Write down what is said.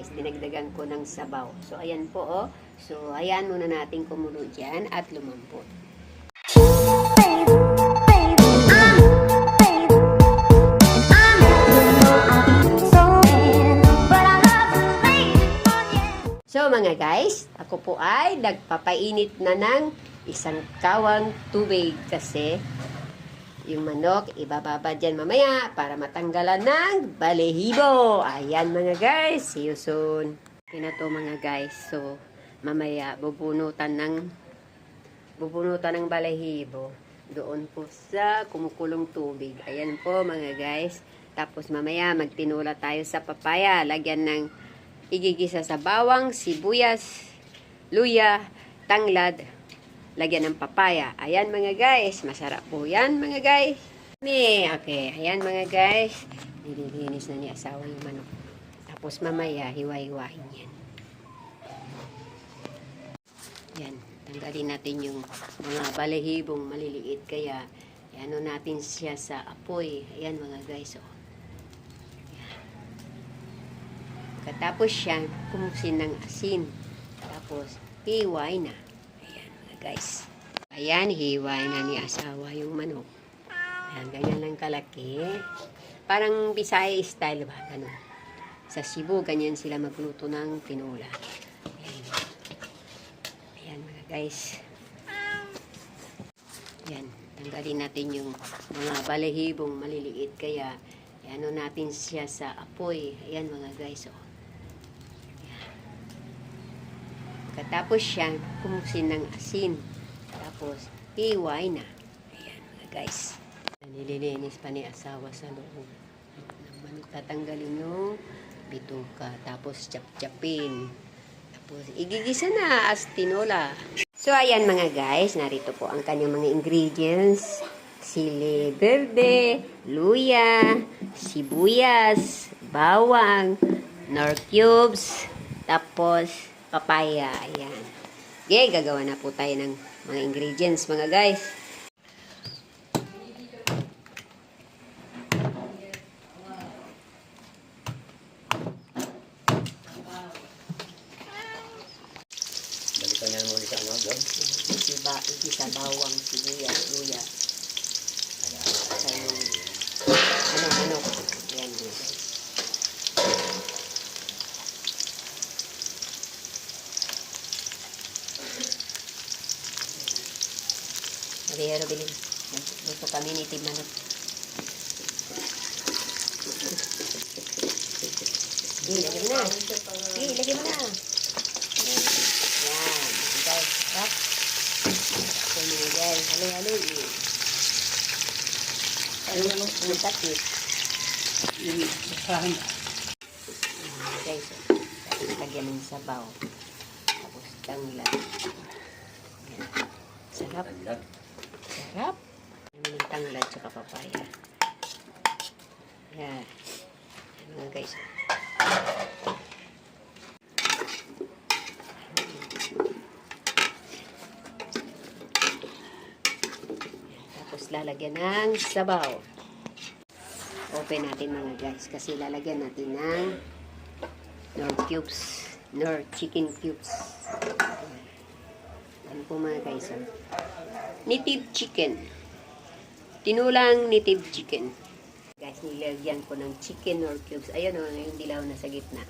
guys, dinagdagan ko ng sabaw. So, ayan po, oh. So, ayan muna natin kumulo dyan at lumampot. So mga guys, ako po ay nagpapainit na ng isang kawang tubig kasi yung manok ibababa dyan mamaya para matanggalan ng balehibo. Ayan mga guys, see you soon. To mga guys. So mamaya bubunutan ng bubunutan ng balehibo doon po sa kumukulong tubig. Ayan po mga guys. Tapos mamaya magtinula tayo sa papaya. Lagyan ng igigisa sa bawang, sibuyas, luya, tanglad, lagyan ng papaya. Ayan mga guys, masarap po yan mga guys. Okay, ayan mga guys, nililinis na ni asawa yung manok. Tapos mamaya, hiwa-hiwain yan. Yan, tanggalin natin yung mga balahibong maliliit. Kaya, ano natin siya sa apoy. Ayan mga guys, oh. Katapos siya, kumusin ng asin. Tapos, hiway na. Guys. Ayan, hiway na ni asawa yung manok. Ayan, ganyan lang kalaki. Parang Bisaya style ba? Ganun. Sa Cebu, ganyan sila magluto ng tinola. Ayan. Ayan, mga guys. Ayan, tanggalin natin yung mga balahibong maliliit. Kaya, ano natin siya sa apoy. Ayan, mga guys, oh. Katapos siya, kumusin ng asin. Tapos, hiway na. Ayan, mga guys. Nililinis pa ni asawa sa loob. Tatanggalin yung bituka. Tapos, chap-chapin. Tapos, igigisa na as tinola. So, ayan mga guys. Narito po ang kanyang mga ingredients. Sili verde, luya, sibuyas, bawang, nor cubes, tapos papaya. Ayan. Okay, gagawa na po tayo ng mga ingredients, mga guys. Balikan niya mo sa ano, Dog? Isiba, igisa bawang, sibuyas, luya. Sa yung, ano, ano. Ayan, mga guys. Rihero bilin. Gusto kami ni Tim Manok. Sige, lagyan mo na. Sige, lagyan mo na. Yan. Guys. So, mga guys, halo-halo. Ano mo? Ang takip. Yung sasahan. Mga guys, tapos lagyan ng sabaw. Tapos tanglad. Yan. Sarap. Sarap. Namin ng tanglad tsaka papaya. Yan. Yan mga guys. Tapos lalagyan ng sabaw. Open natin mga guys kasi lalagyan natin ng nor cubes. Nor chicken cubes. Po mga guys. oh native chicken. Tinulang native chicken. Guys, nilagyan ko ng chicken or cubes. Ayan o, yung dilaw na sa gitna.